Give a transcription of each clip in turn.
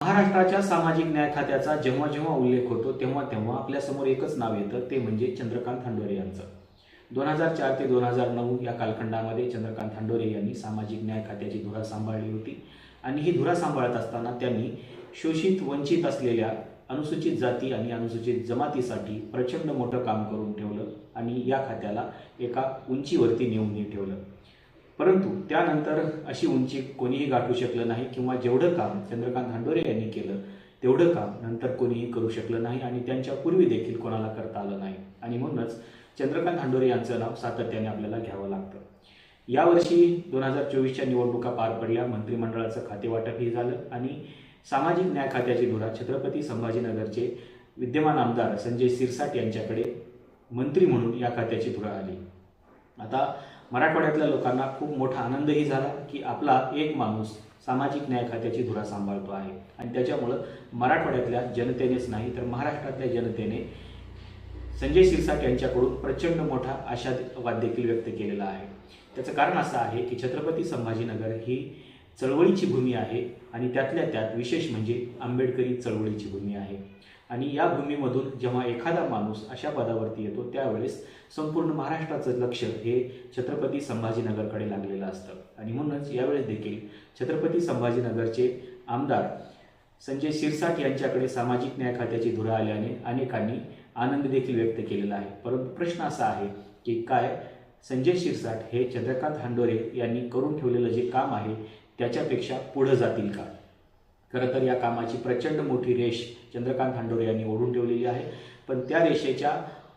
महाराष्ट्राच्या सामाजिक न्याय खात्याचा जेव्हा जेव्हा उल्लेख होतो तेव्हा तेव्हा आपल्यासमोर एकच नाव येतं ते म्हणजे चंद्रकांत थांडोरे यांचं. दोन हजार चार ते दोन हजार नऊ या कालखंडामध्ये चंद्रकांत थांडोरे यांनी सामाजिक न्याय खात्याची धुरा सांभाळली होती. आणि ही धुरा सांभाळत असताना त्यांनी शोषित वंचित असलेल्या अनुसूचित जाती आणि अनुसूचित जमातीसाठी प्रचंड मोठं काम करून ठेवलं आणि या खात्याला एका उंचीवरती नेऊन ठेवलं. परंतु त्यानंतर अशी उंची कोणीही गाठू शकलं नाही किंवा जेवढं काम चंद्रकांत हांडोरे यांनी केलं तेवढं काम नंतर कोणीही करू शकलं नाही आणि त्यांच्या पूर्वी देखील कोणाला करता आलं नाही. आणि म्हणूनच चंद्रकांत हांडोरे यांचं नाव सातत्याने आपल्याला घ्यावं लागतं. यावर्षी दोन हजार चोवीसच्या निवडणुका पार पडल्या मंत्रिमंडळाचं खातेवाटपही झालं आणि सामाजिक न्याय खात्याची धुरा छत्रपती संभाजीनगरचे विद्यमान आमदार संजय सिरसाट यांच्याकडे मंत्री म्हणून या खात्याची धुरा आली. आता मराठवाड्यातल्या लोकांना खूप मोठा आनंदही झाला की आपला एक माणूस सामाजिक न्याय खात्याची धुरा सांभाळतो आहे. आणि त्याच्यामुळं मराठवाड्यातल्या जनतेनेच नाही तर महाराष्ट्रातल्या जनतेने संजय शिरसाट यांच्याकडून प्रचंड मोठा आशावाद देखील व्यक्त केलेला आहे. त्याचं कारण असं आहे की छत्रपती संभाजीनगर ही चळवळीची भूमी आहे आणि त्यातल्या त्यात विशेष म्हणजे आंबेडकरी चळवळीची भूमी आहे. आणि या भूमीमधून जेव्हा एखादा माणूस अशा पदावरती येतो त्यावेळेस संपूर्ण महाराष्ट्राचं लक्ष हे छत्रपती संभाजीनगरकडे लागलेलं असतं. आणि म्हणूनच यावेळेस देखील छत्रपती संभाजीनगरचे आमदार संजय शिरसाट यांच्याकडे सामाजिक न्याय खात्याची धुरा आल्याने अनेकांनी आनंद देखील व्यक्त केलेला आहे. परंतु प्रश्न असा आहे की काय संजय शिरसाट हे चंद्रकांत हांडोरे यांनी करून ठेवलेलं जे काम आहे त्याच्यापेक्षा पुढं जातील का? खरं तर या कामाची प्रचंड मोठी रेष चंद्रकांत हांडोरे यांनी ओढून ठेवलेली आहे. पण त्या रेषेच्या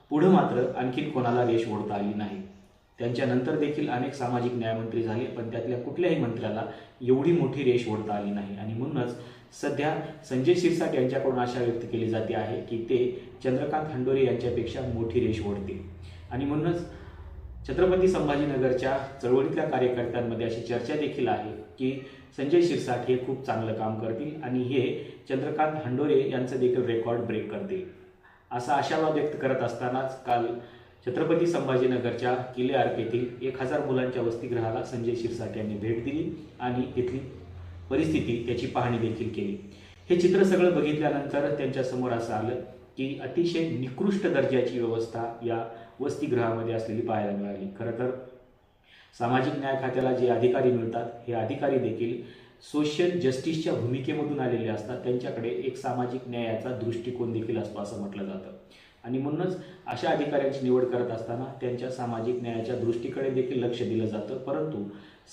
पुढं मात्र आणखीन कोणाला रेष ओढता आली नाही. त्यांच्यानंतर देखील अनेक सामाजिक न्यायमंत्री झाले पण त्यातल्या कुठल्याही मंत्र्याला एवढी मोठी रेष ओढता आली नाही. आणि म्हणूनच सध्या संजय शिरसाट यांच्याकडून आशा व्यक्त केली जाते आहे की ते चंद्रकांत हांडोरे यांच्यापेक्षा मोठी रेष ओढतील. आणि म्हणूनच छत्रपती संभाजीनगरच्या चळवळीतल्या कार्यकर्त्यांमध्ये अशी चर्चा देखील आहे की संजय शिरसाट हे खूप चांगलं काम करतील आणि हे चंद्रकांत हंडोरे यांचं देखील रेकॉर्ड ब्रेक करतील. असा आशावाद व्यक्त करत असतानाच काल छत्रपती संभाजीनगरच्या किले आर्क येथील एक हजार मुलांच्या वसतिगृहाला संजय शिरसाट यांनी भेट दिली आणि तिथली परिस्थिती त्याची पाहणी देखील केली. हे चित्र सगळं बघितल्यानंतर त्यांच्यासमोर असं आलं की अतिशय निकृष्ट दर्जाची व्यवस्था या वसतिगृहामध्ये असलेली पाहायला मिळाली. खरं तर सामाजिक न्याय खात्याला जे अधिकारी मिळतात हे अधिकारी देखील सोशल जस्टिसच्या भूमिकेमधून आलेले असतात. त्यांच्याकडे एक सामाजिक न्यायाचा दृष्टिकोन देखील असतो असं म्हटलं जातं. आणि म्हणूनच अशा अधिकाऱ्यांची निवड करत असताना त्यांच्या सामाजिक न्यायाच्या दृष्टीकडे देखील लक्ष दिलं जातं. परंतु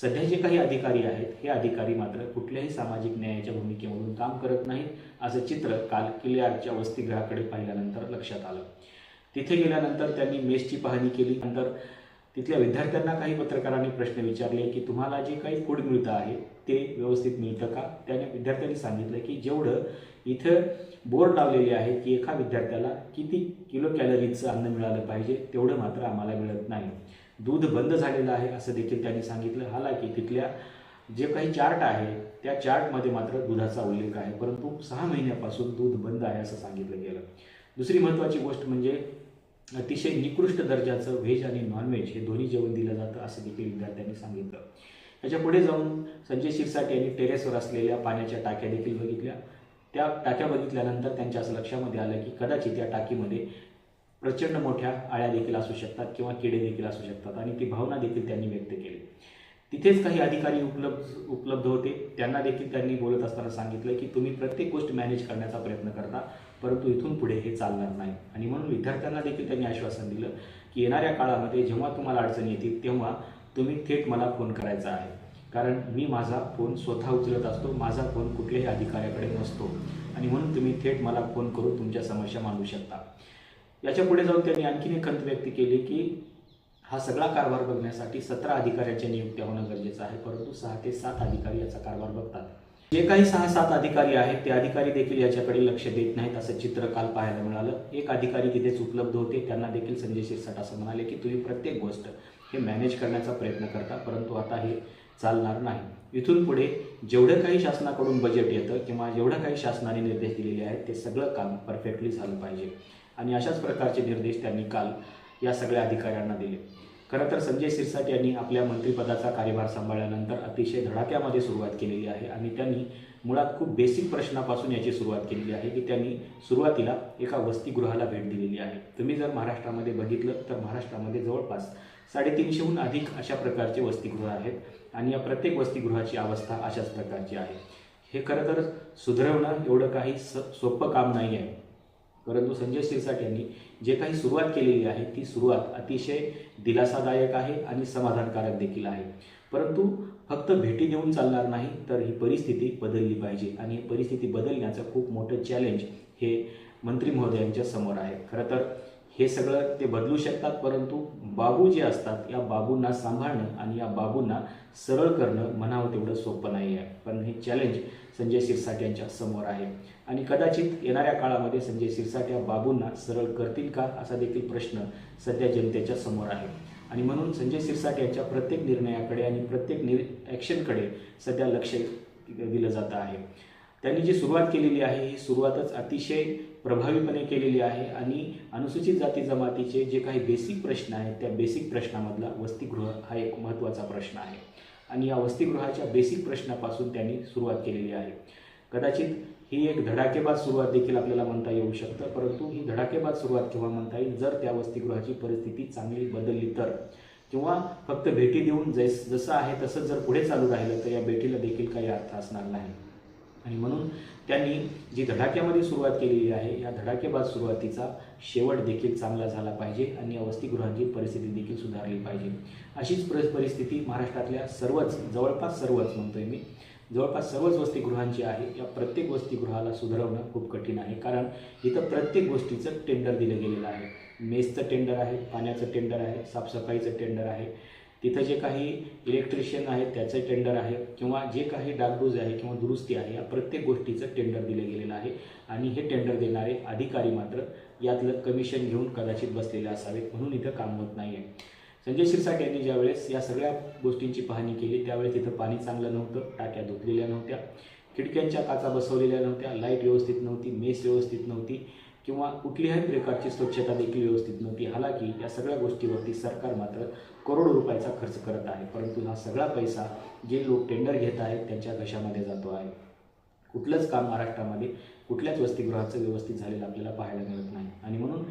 सध्या जे काही अधिकारी आहेत हे अधिकारी मात्र कुठल्याही सामाजिक न्यायाच्या भूमिकेमधून काम करत नाहीत असं चित्र काल किल्ल्याच्या वसतिगृहाकडे पाहिल्यानंतर लक्षात आलं. तिथे गेल्यानंतर त्यांनी मेसची पाहणी केली. नंतर तिथल्या विद्यार्थ्यांना काही पत्रकारांनी प्रश्न विचारले की तुम्हाला जे काही फूड मिळतं आहे ते व्यवस्थित मिळतं का? त्याने विद्यार्थ्यांनी सांगितलं की जेवढं इथं बोर्ड लावलेले आहे की एका विद्यार्थ्याला किती किलो कॅलरीचं अन्न मिळालं पाहिजे तेवढं मात्र आम्हाला मिळत नाही. दूध बंद झालेलं आहे असं देखील त्यांनी सांगितलं. हालाकी तिथल्या जे काही चार्ट आहे त्या चार्टमध्ये मात्र दुधाचा उल्लेख आहे परंतु सहा महिन्यापासून दूध बंद आहे असं सांगितलं गेलं. दुसरी महत्त्वाची गोष्ट म्हणजे अतिशय निकृष्ट दर्जाचं व्हेज आणि नॉनव्हेज हे दोन्ही जेवण दिलं जातं असं देखील विद्यार्थ्यांनी सांगितलं. याच्यापुढे जाऊन संजय शिरसाट यांनी टेरेसवर असलेल्या पाण्याच्या टाक्या देखील बघितल्या. त्या टाक्या बघितल्यानंतर त्यांच्या असं लक्षामध्ये आलं की कदाचित या टाकीमध्ये प्रचंड मोठ्या आळ्या देखील असू शकतात किंवा किडे देखील असू शकतात आणि ती भावना देखील त्यांनी व्यक्त केली. तिथेच काही अधिकारी उपलब्ध उपलब्ध होते. त्यांना देखील त्यांनी बोलत असताना सांगितलं की तुम्ही प्रत्येक गोष्ट मॅनेज करण्याचा प्रयत्न करता परंतु इथून पुढे हे चालणार नाही. आणि म्हणून विद्यार्थ्यांना देखील त्यांनी आश्वासन दिलं की येणाऱ्या काळामध्ये जेव्हा तुम्हाला अडचणी येतील तेव्हा तुम्ही थेट मला फोन करायचा आहे. कारण मी माझा फोन स्वतः उचलत असतो माझा फोन कुठल्याही अधिकाऱ्याकडे नसतो. आणि म्हणून तुम्ही थेट मला फोन करून तुमच्या समस्या मांडू शकता. याच्यापुढे जाऊन त्यांनी आणखीन एक खंत व्यक्त केली की हा सगळा कारभार बघण्यासाठी सतरा अधिकाऱ्यांच्या नियुक्त्या होणं गरजेचं आहे परंतु सहा ते सात अधिकारी याचा कारभार बघतात. जे काही सहा सात अधिकारी आहेत ते अधिकारी देखील याच्याकडे लक्ष देत नाहीत असं चित्र काल पाहायला मिळालं. एक अधिकारी तिथेच उपलब्ध होते त्यांना देखील संजय शिरसाट असं म्हणाले की तुम्ही प्रत्येक गोष्ट हे मॅनेज करण्याचा प्रयत्न करता परंतु आता हे चालणार नाही. इथून पुढे जेवढं काही शासनाकडून बजेट येतं किंवा जेवढं काही शासनाने निर्देश दिलेले आहेत ते सगळं काम परफेक्टली झालं पाहिजे. आणि अशाच प्रकारचे निर्देश त्यांनी काल या सगळ्या अधिकाऱ्यांना दिले. खरं तर संजय सिरसाट यांनी आपल्या मंत्रिपदाचा कार्यभार सांभाळल्यानंतर अतिशय धडाक्यामध्ये सुरुवात केलेली आहे आणि त्यांनी मुळात खूप बेसिक प्रश्नापासून याची सुरुवात केलेली आहे की त्यांनी सुरुवातीला एका वसतिगृहाला भेट दिलेली आहे. तुम्ही जर महाराष्ट्रामध्ये बघितलं तर महाराष्ट्रामध्ये जवळपास साडेतीनशेहून अधिक अशा प्रकारचे वसतिगृह आहेत आणि या प्रत्येक वसतिगृहाची अवस्था अशाच प्रकारची आहे. हे खरं तर सुधारवणं एवढं काही स सोपं काम नाही आहे परंतु संजय शिरसाट यांनी जे काही सुरुवात केलेली आहे ती सुरुवात अतिशय दिलासादायक आहे आणि समाधानकारक देखील आहे. परंतु फक्त भेटी देऊन चालणार नाही तर ही परिस्थिती बदलली पाहिजे आणि ही परिस्थिती बदलण्याचं खूप मोठं चॅलेंज हे मंत्री महोदयांच्या समोर आहे. खरं तर हे सगळं ते बदलू शकतात परंतु बाबू जे असतात या बाबूंना सांभाळणं आणि या बाबूंना सरळ करणं म्हणावं तेवढं सोपं नाही आहे पण हे चॅलेंज संजय सिरसाट यांच्या समोर आहे. आणि कदाचित येणाऱ्या काळामध्ये संजय सिरसाट या बाबूंना सरळ करतील का? असा देखील प्रश्न सध्या जनतेच्या समोर आहे. आणि म्हणून संजय सिरसाट यांच्या प्रत्येक निर्णयाकडे आणि प्रत्येक निर ॲक्शनकडे सध्या लक्ष दिलं जात आहे. त्यांनी जी सुरुवात केलेली आहे ही सुरुवातच अतिशय प्रभावीपणे केलेली आहे आणि अनुसूचित जाती जमातीचे जे काही बेसिक प्रश्न आहेत त्या बेसिक प्रश्नामधला वसतिगृह हा एक महत्त्वाचा प्रश्न आहे. आणि या वसतिगृहाच्या बेसिक प्रश्नापासून त्यांनी सुरुवात केलेली आहे. कदाचित ही एक धडाकेबाज सुरुवात देखील आपल्याला म्हणता येऊ शकतं परंतु ही धडाकेबाज सुरुवात केव्हा म्हणता येईल? जर त्या वसतिगृहाची परिस्थिती चांगली बदलली तर. किंवा फक्त भेटी देऊन जैस जसं आहे तसंच जर पुढे चालू राहिलं तर या भेटीला देखील काही अर्थ असणार नाही. आणि म्हणून त्यांनी जी धडाक्यामध्ये सुरुवात केलेली आहे या धडाकेबाज सुरुवातीचा शेवट देखील चांगला झाला पाहिजे आणि या वसतिगृहांची परिस्थिती देखील सुधारली पाहिजे. अशीच परिस्थिती महाराष्ट्रातल्या सर्वच जवळपास सर्वच म्हणतोय मी जवळपास सर्वच वसतिगृहांची आहे. या प्रत्येक वसतिगृहाला सुधारवणं खूप कठीण आहे. कारण इथं प्रत्येक गोष्टीचं टेंडर दिलं गेलेलं आहे. मेसचं टेंडर आहे पाण्याचं टेंडर आहे साफसफाईचं टेंडर आहे तिथं जे काही इलेक्ट्रिशियन आहेत त्याचं टेंडर आहे किंवा जे काही डागडूज आहे किंवा दुरुस्ती आहे या प्रत्येक गोष्टीचं टेंडर दिलं गेलेलं आहे. आणि हे टेंडर देणारे अधिकारी मात्र यातलं कमिशन घेऊन कदाचित बसलेले असावेत म्हणून इथं काम होत नाही आहे संजय शिरसाट यांनी ज्यावेळेस या सगळ्या गोष्टींची पाहणी केली त्यावेळेस तिथं पाणी चांगलं नव्हतं टाक्या धुतलेल्या नव्हत्या खिडक्यांच्या काचा बसवलेल्या नव्हत्या लाइट व्यवस्थित नव्हती मेस व्यवस्थित नव्हती किंवा कुठल्याही प्रकारची स्वच्छता देखील व्यवस्थित नव्हती. हालाकी या सगळ्या गोष्टीवरती सरकार मात्र करोडो रुपयाचा खर्च करत आहे. परंतु हा सगळा पैसा जे लोक टेंडर घेत आहेत त्यांच्या घशामध्ये जातो आहे. कुठलंच काम महाराष्ट्रामध्ये कुठल्याच वसतिगृहाचं व्यवस्थित झालेलं आपल्याला पाहायला मिळत नाही. आणि म्हणून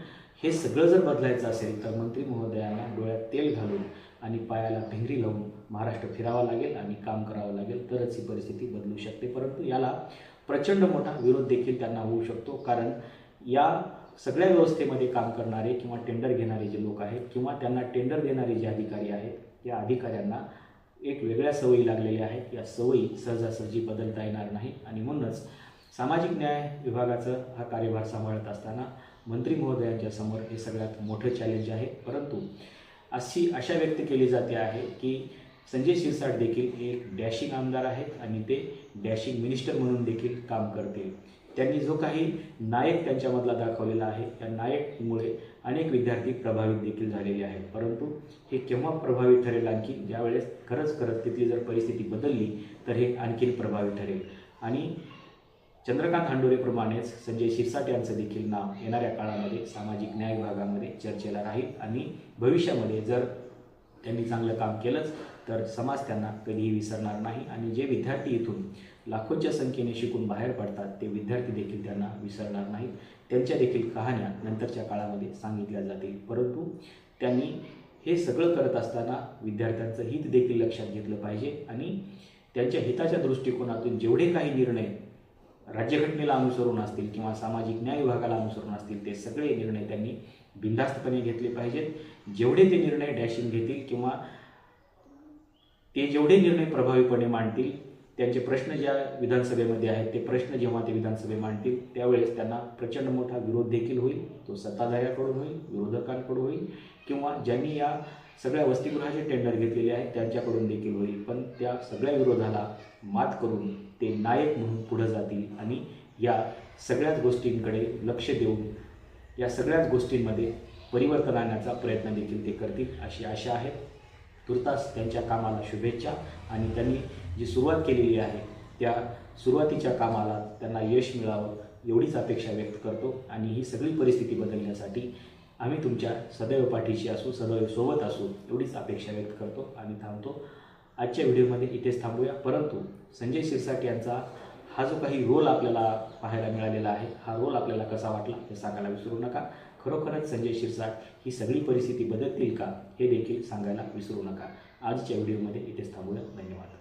हे सगळं जर बदलायचं असेल तर मंत्री महोदयांना डोळ्यात तेल घालून आणि पायाला भिंगरी लावून महाराष्ट्र फिरावा लागेल आणि काम करावं लागेल तरच ही परिस्थिती बदलू शकते. परंतु याला प्रचंड मोठा विरोध देखील त्यांना होऊ शकतो. कारण या सगळ्या व्यवस्थेमध्ये काम करणारे किंवा टेंडर घेणारे जे लोक आहेत किंवा त्यांना टेंडर देणारे जे अधिकारी आहेत या अधिकाऱ्यांना एक वेगळ्या सवयी लागलेल्या आहेत. या सवयी सहजासहजी बदलता येणार नाही. आणि म्हणूनच सामाजिक न्याय विभागाचं हा कार्यभार सांभाळत असताना मंत्री महोदयांच्या समोर हे सगळ्यात मोठं चॅलेंज आहे. परंतु अशी अशा व्यक्त केली जाते आहे की संजय शिरसाट देखील एक डॅशिंग आमदार आहेत आणि ते डॅशिंग मिनिस्टर म्हणून देखील काम करतील. त्यांनी जो काही नायक त्यांच्यामधला दाखवलेला आहे त्या नायकमुळे अनेक विद्यार्थी प्रभावित देखील झालेले आहेत. परंतु हे केव्हा प्रभावित ठरेल आणखी? ज्यावेळेस खरंच खरंच तिथली जर परिस्थिती बदलली तर हे आणखीन प्रभावित ठरेल. आणि चंद्रकांत हांडोरेप्रमाणेच संजय शिरसाट यांचं देखील नाव येणाऱ्या काळामध्ये सामाजिक न्याय विभागामध्ये चर्चेला राहील. आणि भविष्यामध्ये जर त्यांनी चांगलं काम केलंच तर समाज त्यांना कधीही विसरणार नाही. आणि जे विद्यार्थी इथून लाखोंच्या संख्येने शिकून बाहेर पडतात ते विद्यार्थी देखील त्यांना विसरणार नाहीत. त्यांच्या देखील कहाण्या नंतरच्या काळामध्ये सांगितल्या जातील. परंतु त्यांनी हे सगळं करत असताना विद्यार्थ्यांचं हित देखील लक्षात घेतलं पाहिजे आणि त्यांच्या हिताच्या दृष्टिकोनातून जेवढे काही निर्णय राज्यघटनेला अनुसरून असतील किंवा सामाजिक न्याय विभागाला अनुसरून असतील ते सगळे निर्णय त्यांनी बिनधास्तपणे घेतले पाहिजेत. जेवढे ते निर्णय डॅशिंग घेतील किंवा ते जेवढे निर्णय प्रभावीपणे मांडतील त्यांचे प्रश्न ज्या विधानसभेमध्ये आहेत ते प्रश्न जेव्हा ते विधानसभे मांडतील त्यावेळेस त्यांना प्रचंड मोठा विरोध देखील होईल. तो सत्ताधाऱ्याकडून होईल विरोधकांकडून होईल किंवा ज्यांनी या सगळ्या वसतिगृहाचे टेंडर घेतलेले आहेत त्यांच्याकडून देखील होईल. पण त्या सगळ्या विरोधाला मात करून ते नायक म्हणून पुढं जातील आणि या सगळ्याच गोष्टींकडे लक्ष देऊन या सगळ्याच गोष्टींमध्ये परिवर्तन आणण्याचा प्रयत्न देखील ते करतील अशी आशा आहे. तुर्तास त्यांच्या कामाला शुभेच्छा. आणि त्यांनी जी सुरुवात केलेली आहे त्या सुरुवातीच्या कामाला त्यांना यश मिळावं एवढीच अपेक्षा व्यक्त करतो. आणि ही सगळी परिस्थिती बदलण्यासाठी आम्ही तुमच्या सदैव पाठीशी असू सदैव सोबत असू एवढीच अपेक्षा व्यक्त करतो आणि थांबतो. आजच्या व्हिडिओमध्ये इथेच थांबूया. परंतु संजय शिरसाट यांचा हा जो काही रोल आपल्याला पाहायला मिळालेला आहे हा रोल आपल्याला कसा वाटला हे सांगायला विसरू नका. खरोखरच संजय शिरसाट ही सगळी परिस्थिती बदलतील का हे देखील सांगायला विसरू नका. आजच्या व्हिडिओमध्ये इथेच थांबूया. धन्यवाद.